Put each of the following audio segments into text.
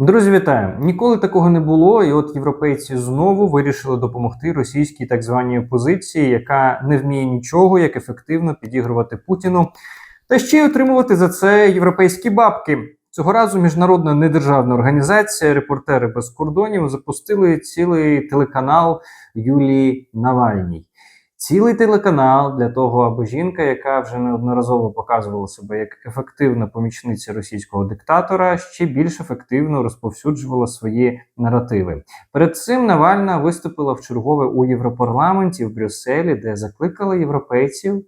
Друзі, вітаю! Ніколи такого не було, і от європейці знову вирішили допомогти російській так званій опозиції, яка не вміє нічого, як ефективно підігрувати Путіну, та ще й отримувати за це європейські бабки. Цього разу міжнародна недержавна організація Репортери без кордонів запустили цілий телеканал Юлії Навальній. Цілий телеканал для того, аби жінка, яка вже неодноразово показувала себе як ефективна помічниця російського диктатора, ще більш ефективно розповсюджувала свої наративи. Перед цим Навальна виступила в чергове у Європарламенті в Брюсселі, де закликала європейців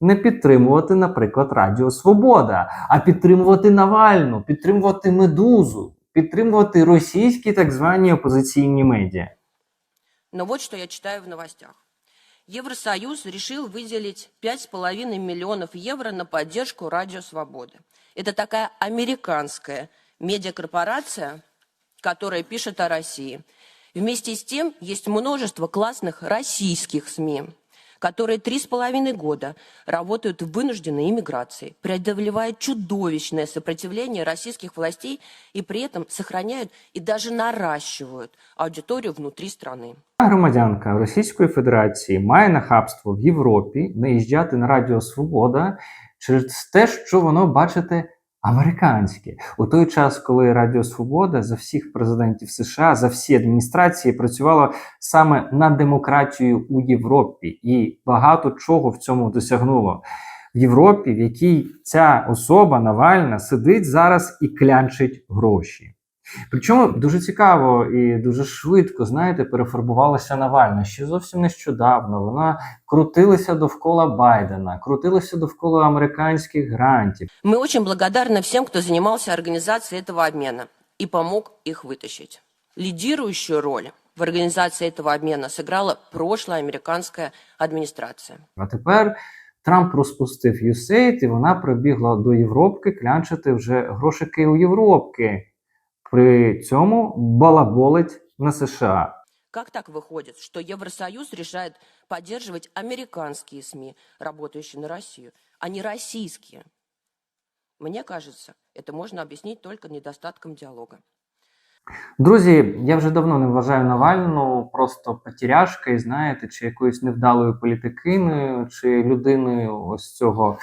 не підтримувати, наприклад, Радіо Свобода, а підтримувати Навальну, підтримувати Медузу, підтримувати російські так звані опозиційні медіа. Но вот что я читаю в новостях. Евросоюз решил выделить 5,5 миллионов евро на поддержку Радио Свободы. Это такая американская медиакорпорация, которая пишет о России. Вместе с тем есть множество классных российских СМИ, которые три с половиной года работают в вынужденной иммиграции, преодолевают чудовищное сопротивление российских властей и при этом сохраняют и даже наращивают аудиторию внутри страны. Громадянка Російської Федерації має нахабство в Європі наїжджати на Радіо Свобода через те, що воно, бачите, американське. У той час, коли Радіо Свобода за всіх президентів США, за всі адміністрації працювала саме на демократію у Європі, і багато чого в цьому досягнуло. В Європі, в якій ця особа Навальна сидить зараз і клянчить гроші. Причому дуже цікаво і дуже швидко, знаєте, перефарбувалася Навальна. Ще зовсім нещодавно вона крутилася довкола Байдена, крутилася довкола американських грантів. Мы очень благодарны всем, кто занимался организацией этого обмена и помог их вытащить. Лидирующую роль в организации этого обмена сыграла прошлая американская администрация. А тепер Трамп розпустив USAID, і вона прибігла до Європки клянчити вже грошики у Європки. При цьому балаболить на США. Как так выходит, что Евросоюз решает поддерживать американские СМИ, работающие на Россию, а не российские? Мне кажется, это можно объяснить только недостатком диалога. Друзі, я вже давно не вважаю Навальну просто потеряшкою, знаєте, чи якоюсь невдалою політикиною, чи людиною ось цього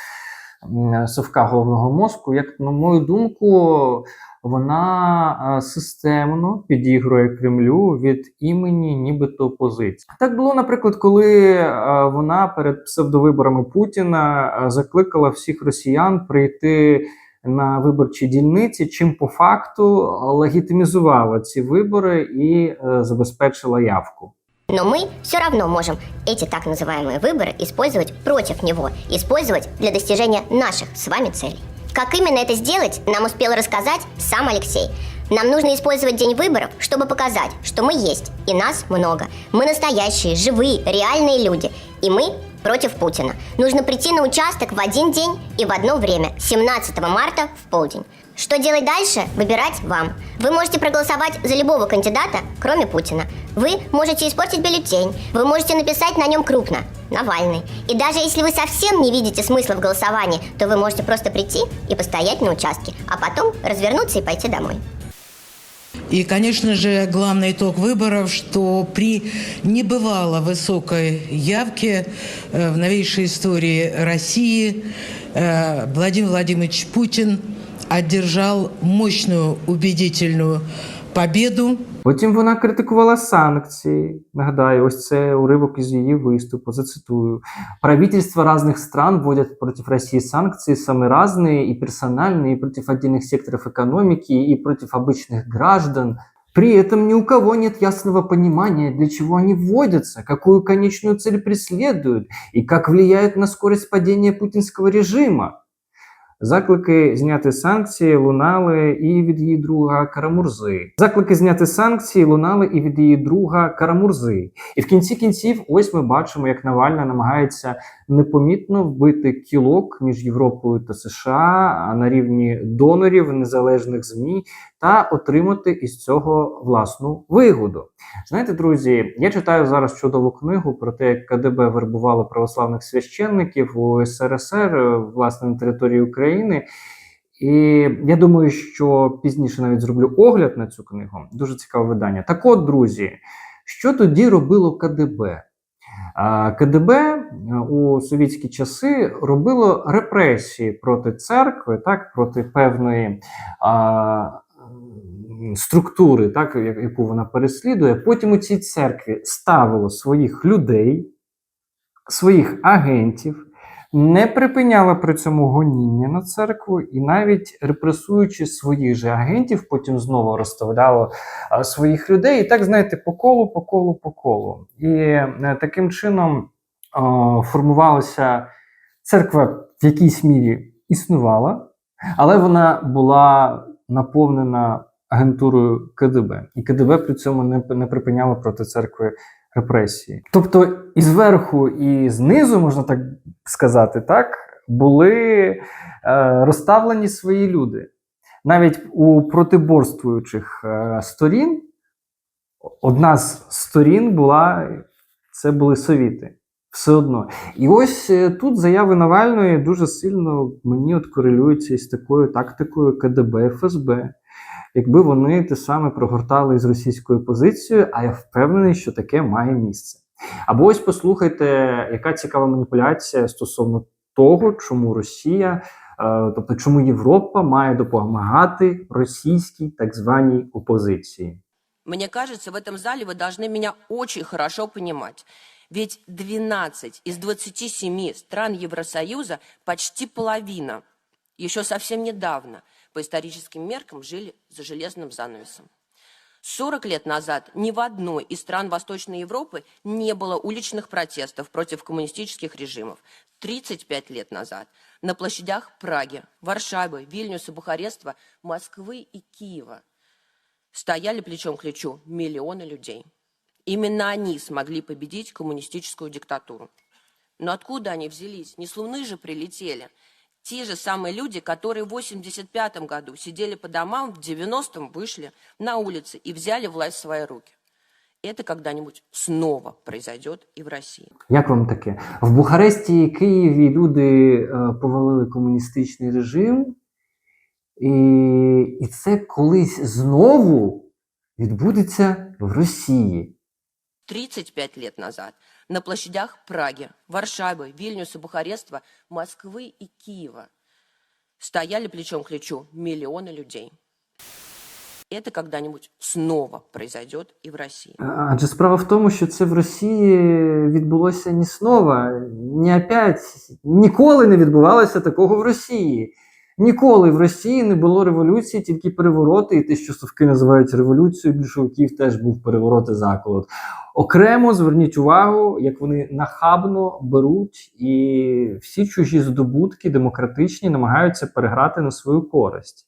м, совка головного мозку. Як на мою думку, вона е, системно підігрує Кремлю від імені нібито опозиції. Так було, наприклад, коли е, вона перед псевдовиборами Путіна е, закликала всіх росіян прийти на виборчі дільниці, чим по факту легітимізувала ці вибори і е, забезпечила явку. Но мы все равно можем эти так называемые выборы использовать против него, использовать для достижения наших с вами целей. Как именно это сделать, нам успел рассказать сам Алексей. Нам нужно использовать день выборов, чтобы показать, что мы есть, и нас много. Мы настоящие, живые, реальные люди, и мы против Путина. Нужно прийти на участок в один день и в одно время, 17 марта в полдень. Что делать дальше, выбирать вам. Вы можете проголосовать за любого кандидата, кроме Путина. Вы можете испортить бюллетень, вы можете написать на нем крупно «Навальный». И даже если вы совсем не видите смысла в голосовании, то вы можете просто прийти и постоять на участке, а потом развернуться и пойти домой. И, конечно же, главный итог выборов, что при небывало высокой явке э, в новейшей истории России э, Владимир Владимирович Путин одержал мощную убедительную победу Потім вона критикувала санкції. Нагадаю, ось це уривок із її виступу. Зацитую: правительства разных стран вводят против России санкции самые разные и персональные, и против отдельных секторов экономики, и против обычных граждан. При этом ни у кого нет ясного понимания, для чего они вводятся, какую конечную цель преследуют и как влияют на скорость падения путинского режима. Заклики зняти санкції лунали і від її друга Карамурзи. Заклики зняти санкції лунали і від її друга Карамурзи. І в кінці кінців, ось ми бачимо, як Навальна намагається непомітно вбити кілок між Європою та США на рівні донорів незалежних змі та отримати із цього власну вигоду. Знаєте, друзі, я читаю зараз чудову книгу про те, як КДБ вербувало православних священників у СРСР, е, власне, на території України. І я думаю, що пізніше навіть зроблю огляд на цю книгу. Дуже цікаве видання. Так от, друзі, що тоді робило КДБ? КДБ е, у совєтські часи робило репресії проти церкви, так, проти певної структури, так, яку вона переслідує. Потім у цій церкві ставило своїх людей, своїх агентів, не припиняло при цьому гоніння на церкву і навіть репресуючи своїх же агентів, потім знову розставляло своїх людей. І так, знаєте, по колу, по колу, по колу. І е, таким чином формувалася церква в якійсь мірі існувала, але вона була наповнена агентурою КДБ. І КДБ при цьому не, не припиняло проти церкви репресії. Тобто і зверху, і знизу, можна так сказати, так, були е, розставлені свої люди. Навіть у протиборствуючих е, сторін одна з сторін була це були совіти Все одно. І ось е, тут заяви Навальної дуже сильно мені от корелюються із такою тактикою КДБ, ФСБ. Якби вони те саме прогортали з російською позицією, а я впевнений, що таке має місце. Або ось послухайте, яка цікава маніпуляція стосовно того, чому Росія, е, тобто чому Європа має допомагати російській так званій опозиції. Мне кажется, в этом зале вы должны меня очень хорошо понимать. Ведь 12 из 27 стран Евросоюза, почти половина, еще совсем недавно, по историческим меркам, жили за железным занавесом. 40 лет назад ни в одной из стран Восточной Европы не было уличных протестов против коммунистических режимов. 35 лет назад на площадях Праги, Варшавы, Вильнюса, Бухареста, Москвы и Киева стояли плечом к плечу миллионы людей. Именно они смогли победить коммунистическую диктатуру. Но откуда они взялись? Не с Луны же прилетели. Те же самые люди, которые в 85 году сидели по домам, в 90-м вышли на улицы и взяли власть в свои руки. Это когда-нибудь снова произойдет и в России. Як вам таке? В Бухаресті і Києві люди е, повалили комуністичний режим, і, і це колись знову відбудеться в Росії. 35 лет назад на площадях Праги, Варшавы, Вильнюса, Бухареста, Москвы и Киева стояли плечом к плечу миллионы людей. Это когда-нибудь снова произойдет и в России. А- Адже справа в тому, що це в Росії відбулося ні снова, ні опять. Ніколи не відбувалося такого в Росії. Ніколи в Росії не було революції, тільки перевороти, і те, що совки називають революцією більшовиків, теж був переворот і заколот. Окремо зверніть увагу, як вони нахабно беруть і всі чужі здобутки демократичні намагаються переграти на свою користь.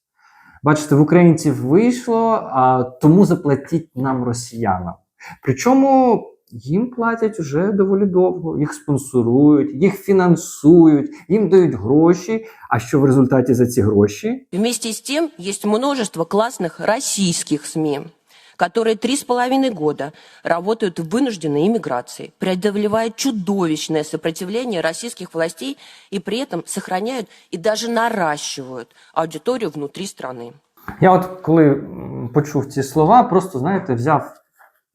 Бачите, в українців вийшло, а тому заплатіть нам росіянам. Причому їм платять вже доволі довго, їх спонсорують, їх фінансують, їм дають гроші. А що в результаті за ці гроші? Вместе с тем есть множество классных российских СМИ, которые три с половиной года работают в вынужденной иммиграции, преодолевают чудовищное сопротивление российских властей и при этом сохраняют и даже наращивают аудиторию внутри страны. Я от коли м, почув ці слова, просто знаєте, взяв,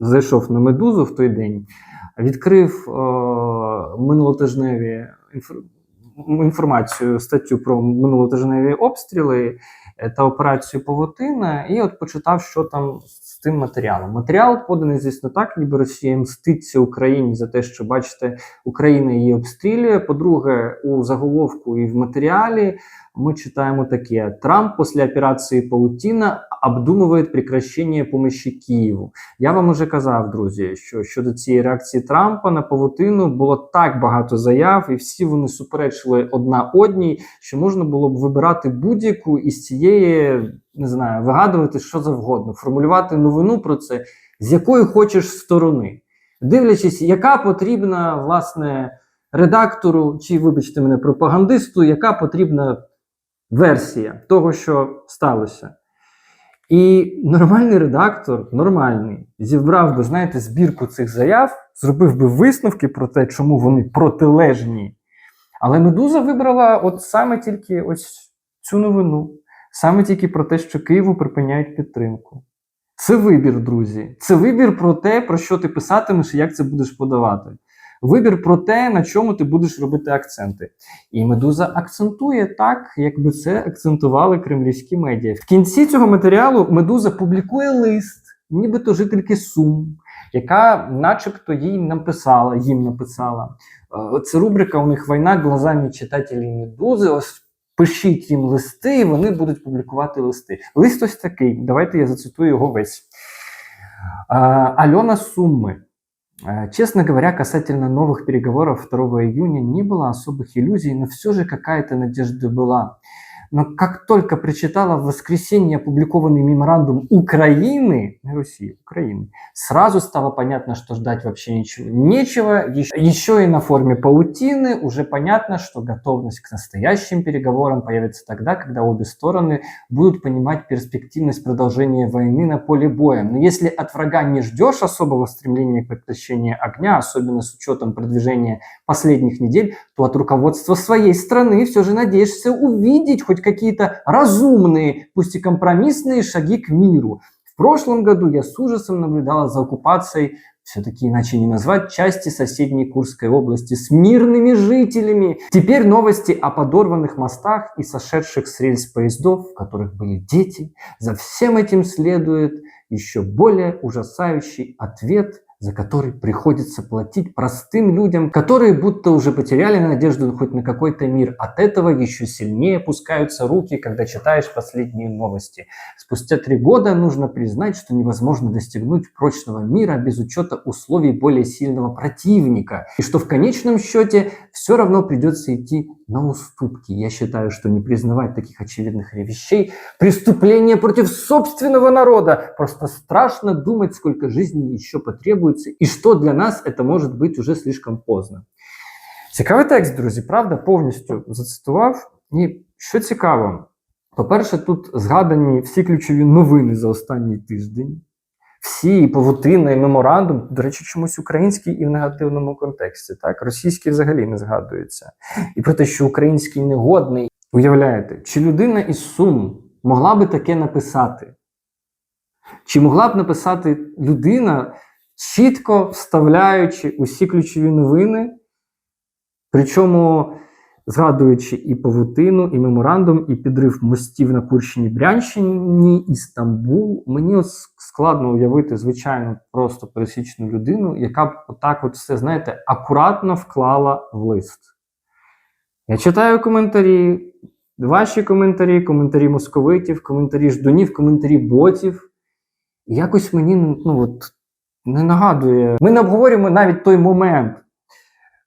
зайшов на медузу в той день, відкрив е, минулотижневі інфор- інформацію, статтю про минулотижневі обстріли е, та операцію Повотина, і от почитав, що там тим матеріалом. Матеріал поданий, звісно, так, ніби Росія мститься Україні за те, що бачите, Україна її обстрілює. По-друге, у заголовку і в матеріалі мы читаем таке. Трамп после операції Паутіна обдумує прекращення помощі Києву. Я вам уже казав, друзі, що щодо цієї реакції Трампа на павутину було так багато заяв, і всі вони суперечили одна одній, що можна було б вибирати будь-яку із цієї, не знаю, вигадувати що завгодно, формулювати новину про це, з якої хочеш сторони, дивлячись, яка потрібна власне редактору, чи, вибачте мене, пропагандисту, яка потрібна версія того, що сталося. І нормальний редактор, нормальний, зібрав би, знаєте, збірку цих заяв, зробив би висновки про те, чому вони протилежні. Але Медуза вибрала от саме тільки ось цю новину. Саме тільки про те, що Києву припиняють підтримку. Це вибір, друзі. Це вибір про те, про що ти писатимеш і як це будеш подавати. Вибір про те, на чому ти будеш робити акценти. І Медуза акцентує так, якби це акцентували кремлівські медіа. В кінці цього матеріалу Медуза публікує лист, нібито жительки Сум, яка, начебто, їй написала, їм написала. Е, Це рубрика у них війна глазами читателів Медузи. Ось пишіть їм листи, і вони будуть публікувати листи. Лист ось такий. Давайте я зацитую його весь. А, Алена Суммы. Э, Честно говоря, касательно новых переговоров 2 июня не было особых иллюзий, но все же какая-то надежда была. Но как только прочитала в воскресенье опубликованный меморандум Украины, России, Украины, сразу стало понятно, что ждать вообще ничего нечего. Еще, еще и на форме паутины уже понятно, что готовность к настоящим переговорам появится тогда, когда обе стороны будут понимать перспективность продолжения войны на поле боя. Но если от врага не ждешь особого стремления к прекращению огня, особенно с учетом продвижения последних недель, то от руководства своей страны все же надеешься увидеть хоть какие-то разумные, пусть и компромиссные шаги к миру. В прошлом году я с ужасом наблюдала за оккупацией, все-таки иначе не назвать, части соседней Курской области с мирными жителями. Теперь новости о подорванных мостах и сошедших с рельс поездов, в которых были дети. За всем этим следует еще более ужасающий ответ, за который приходится платить простым людям, которые будто уже потеряли надежду хоть на какой-то мир. От этого еще сильнее опускаются руки, когда читаешь последние новости. Спустя три года нужно признать, что невозможно достигнуть прочного мира без учета условий более сильного противника. И что в конечном счете все равно придется идти на уступки. Я считаю, что не признавать таких очевидных вещей – преступление против собственного народа. Просто страшно думать, сколько жизней еще потребуется, и что для нас это может быть уже слишком поздно. Цікавий текст, друзі, правда, повністю зацитував. І що цікаво, по-перше, тут згадані всі ключові новини за останній тиждень. Всі і павутина, і меморандум, до речі, чомусь український і в негативному контексті. Так, російський взагалі не згадується. І про те, що український негодний. Уявляєте, чи людина із Сум могла би таке написати? Чи могла б написати людина, чітко вставляючи усі ключові новини, причому згадуючи і павутину, і меморандум, і підрив мостів на Курщині Брянщині, і Стамбул. Мені складно уявити, звичайно, просто пересічну людину, яка б отак, от все, знаєте, акуратно вклала в лист. Я читаю коментарі, ваші коментарі, коментарі московитів, коментарі ждунів, коментарі ботів. І якось мені ну, от, не нагадує. Ми не обговорюємо навіть той момент,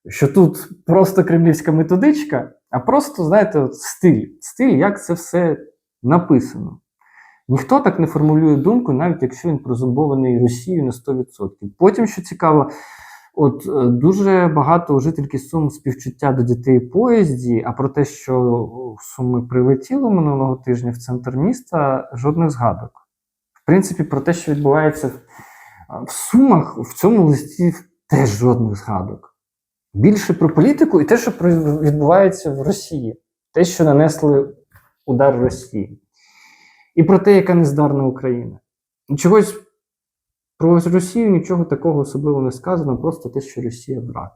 що тут просто кремлівська методичка, а просто, знаєте, от стиль. Стиль, як це все написано. Ніхто так не формулює думку, навіть якщо він прозумбований Росією на 100%. Потім, що цікаво, от е, дуже багато у жительки Сум співчуття до дітей поїзді, а про те, що Суми прилетіло минулого тижня в центр міста, жодних згадок. В принципі, про те, що відбувається в, в Сумах, в цьому листі теж жодних згадок. Більше про політику і те, що про- відбувається в Росії, те, що нанесли удар Росії, і про те, яка нездарна Україна. І Чогось про Росію нічого такого особливо не сказано, просто те, що Росія враг.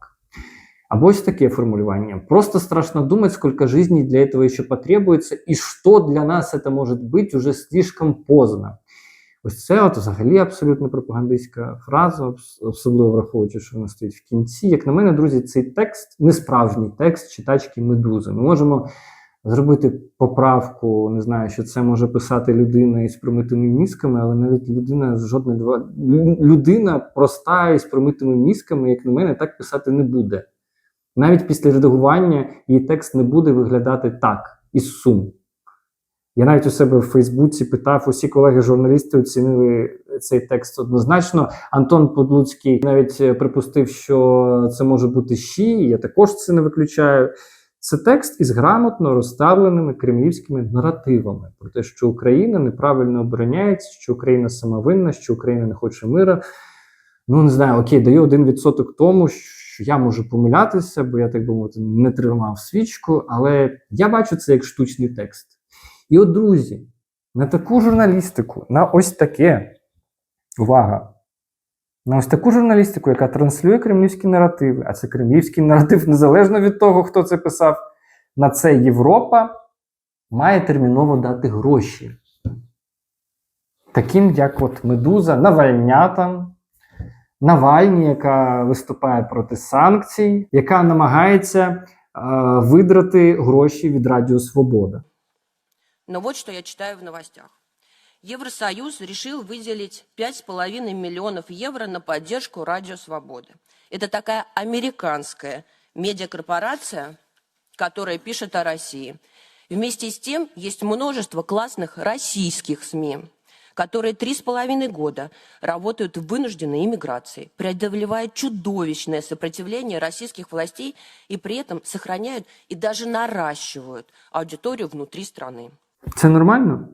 Або ось таке формулювання. Просто страшно думать, сколько жизней для этого еще потребуется, и что для нас это может быть уже слишком поздно. Ось це от взагалі абсолютно пропагандистська фраза, особливо враховуючи, що вона стоїть в кінці. Як на мене, друзі, цей текст не справжній текст читачки медузи. Ми можемо зробити поправку, не знаю, що це може писати людина із промитими мізками, але навіть людина з жодної людина проста із промитими мізками, як на мене, так писати не буде. Навіть після редагування її текст не буде виглядати так, із сум. Я навіть у себе в Фейсбуці питав, усі колеги-журналісти оцінили цей текст однозначно. Антон Подлуцький навіть е, припустив, що це може бути щі, я також це не виключаю. Це текст із грамотно розставленими кремлівськими наративами про те, що Україна неправильно обороняється, що Україна самовинна, що Україна не хоче мира. Ну, не знаю, окей, даю один відсоток тому, що я можу помилятися, бо я, так би мовити, не тримав свічку, але я бачу це як штучний текст. І от, друзі, на таку журналістику, на ось таке, увага, на ось таку журналістику, яка транслює кремлівські наративи, а це кремлівський наратив незалежно від того, хто це писав, на це Європа має терміново дати гроші. Таким, як от Медуза, Навальнятам, Навальні, яка виступає проти санкцій, яка намагається е, видрати гроші від Радіо Свобода. Но вот что я читаю в новостях. Евросоюз решил выделить 5,5 миллионов евро на поддержку Радио Свободы. Это такая американская медиакорпорация, которая пишет о России. Вместе с тем есть множество классных российских СМИ, которые три с половиной года работают в вынужденной иммиграции, преодолевая чудовищное сопротивление российских властей и при этом сохраняют и даже наращивают аудиторию внутри страны. Це нормально?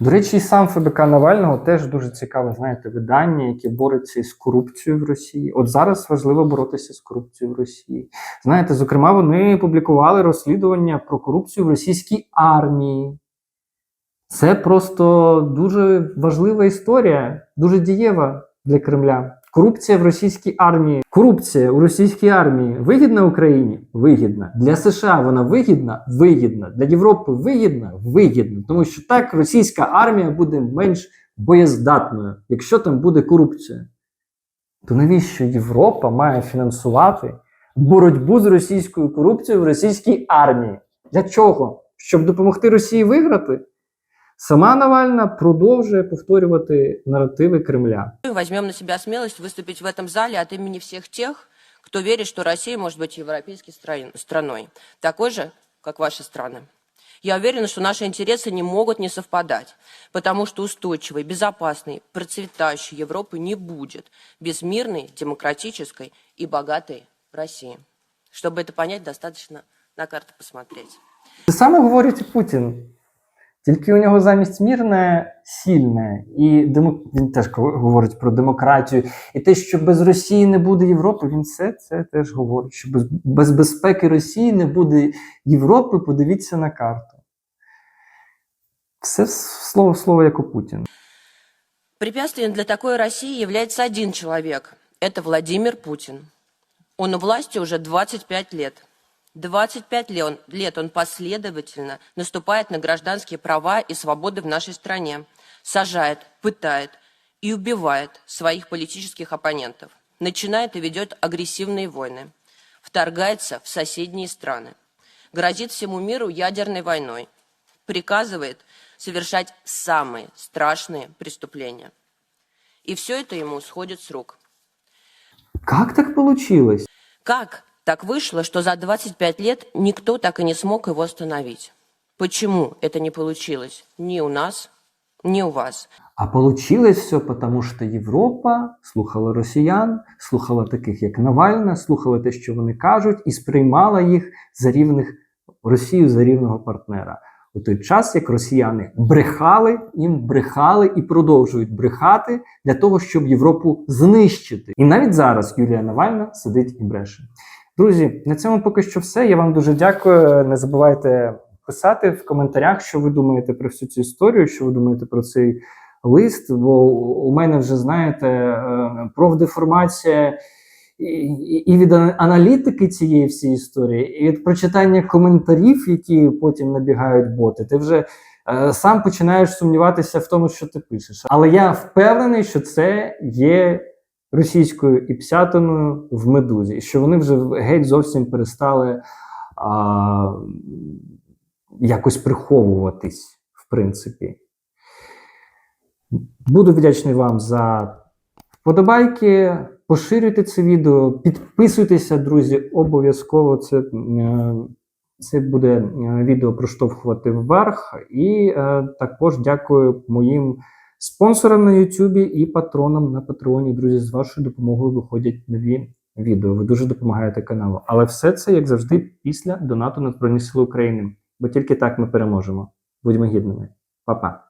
До речі, і сам ФБК Навального теж дуже цікаве, знаєте, видання, яке бореться із корупцією в Росії. От зараз важливо боротися з корупцією в Росії. Знаєте, зокрема, вони публікували розслідування про корупцію в російській армії. Це просто дуже важлива історія, дуже дієва для Кремля. Корупція в російській армії. Корупція у російській армії вигідна Україні? Вигідна. Для США вона вигідна? Вигідна. Для Європи вигідна? Вигідна. Тому що так російська армія буде менш боєздатною, якщо там буде корупція. То навіщо Європа має фінансувати боротьбу з російською корупцією в російській армії? Для чого? Щоб допомогти Росії виграти? Сама Навальна продовжує повторювати наративи Кремля. Мы возьмем на себя смелость выступить в этом зале от имени всех тех, кто верит, что Россия может быть европейской стран- страной, такой же, как ваши страны. Я уверена, что наши интересы не могут не совпадать, потому что устойчивой, безопасной, процветающей Европы не будет без мирной, демократической и богатой России. Чтобы это понять, достаточно на карту посмотреть. Те саме говорить і Путін. Тільки у нього замість мірне сильне. І демо... він теж говорить про демократію. І те, що без Росії не буде Європи, він все це теж говорить. Що без, без безпеки Росії не буде Європи, подивіться на карту. Все слово в слово, як у Путіна. Препятствием для такой России является один человек. Это Владимир Путин. Он у власти уже 25 лет. 25 ле- он- лет он последовательно наступает на гражданские права и свободы в нашей стране, сажает, пытает и убивает своих политических оппонентов, начинает и ведет агрессивные войны, вторгается в соседние страны, грозит всему миру ядерной войной, приказывает совершать самые страшные преступления. И все это ему сходит с рук. Як так получилось? Как так вышло, что за 25 лет никто так и не смог его остановить? Почему это не получилось ни у нас, ни у вас? А получилось все потому, що Європа слухала росіян, слухала таких, як Навальна, слухала те, що вони кажуть, і сприймала їх за рівних Росію за рівного партнера. У той час, як росіяни брехали, їм брехали і продовжують брехати для того, щоб Європу знищити. І навіть зараз Юлія Навальна сидить і бреше. Друзі, на цьому поки що все. Я вам дуже дякую. Не забувайте писати в коментарях, що ви думаєте про всю цю історію, що ви думаєте про цей лист. Бо у мене вже знаєте е, профдеформація і, від аналітики цієї всієї історії, і від прочитання коментарів, які потім набігають боти. Ти вже е, сам починаєш сумніватися в тому, що ти пишеш. Але я впевнений, що це є російською іпсятиною в медузі, і що вони вже геть зовсім перестали а, якось приховуватись, в принципі. Буду вдячний вам за вподобайки. Поширюйте це відео, підписуйтеся, друзі, обов'язково. Це, е, це буде е, відео проштовхувати вверх. І е, також дякую моїм спонсорам на Ютубі і патронам на Патреоні. Друзі, з вашою допомогою виходять нові відео. Ви дуже допомагаєте каналу. Але все це, як завжди, після донату на Збройні Сили України. Бо тільки так ми переможемо. Будьмо гідними. Па-па.